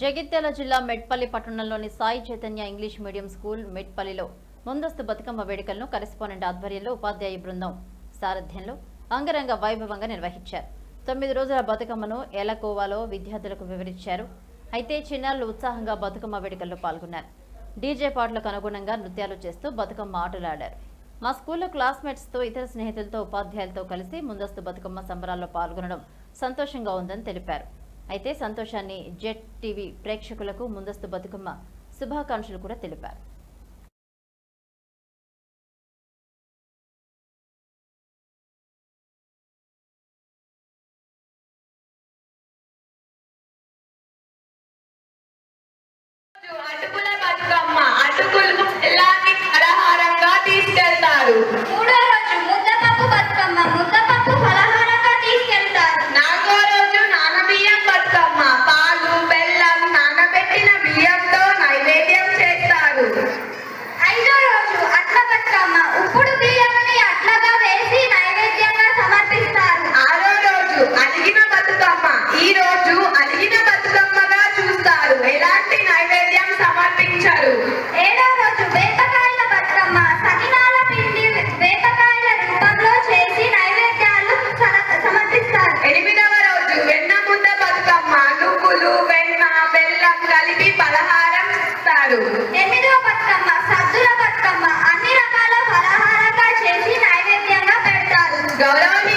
జగిత్యాల జిల్లా మెట్పల్లి పట్టణంలోని Sai Chaitanya English medium school మెట్పల్లిలో ముందస్తు బతుకమ్మ వేడుకలను కరెస్పాండెంట్ ఆధ్వర్యంలో ఉపాధ్యాయ బృందం సారథ్యంలో అంగరంగ వైభవంగా నిర్వహించారు. తొమ్మిది రోజుల బతుకమ్మను ఎలాకోవాలో విద్యార్థులకు వివరించారు. అయితే చిన్నారులు ఉత్సాహంగా బతుకమ్మ వేడుకల్లో పాల్గొన్నారు. డీజే పాటలకు అనుగుణంగా నృత్యాలు చేస్తూ బతుకమ్మ ఆటలాడారు. మా స్కూల్లో క్లాస్మేట్స్తో ఇతర స్నేహితులతో ఉపాధ్యాయులతో కలిసి ముందస్తు బతుకమ్మ సంబరాల్లో పాల్గొనడం సంతోషంగా ఉందని తెలిపారు. అయితే సంతోషాన్ని జెట్ టీవీ ప్రేక్షకులకు ముందస్తు బతుకమ్మ శుభాకాంక్షలు కూడా తెలిపారు. అటుకుల పలహారంగా తీసుకెళ్తారు? మూడో రోజు ముద్దపప్పు బతుకమ్మ పనులు బతుకమ్మ సద్దుల బతుకమ్మ అన్ని రకాల ఫలహారంగా చేసి నైవేద్యంగా పెడతారు. గౌరవనీయ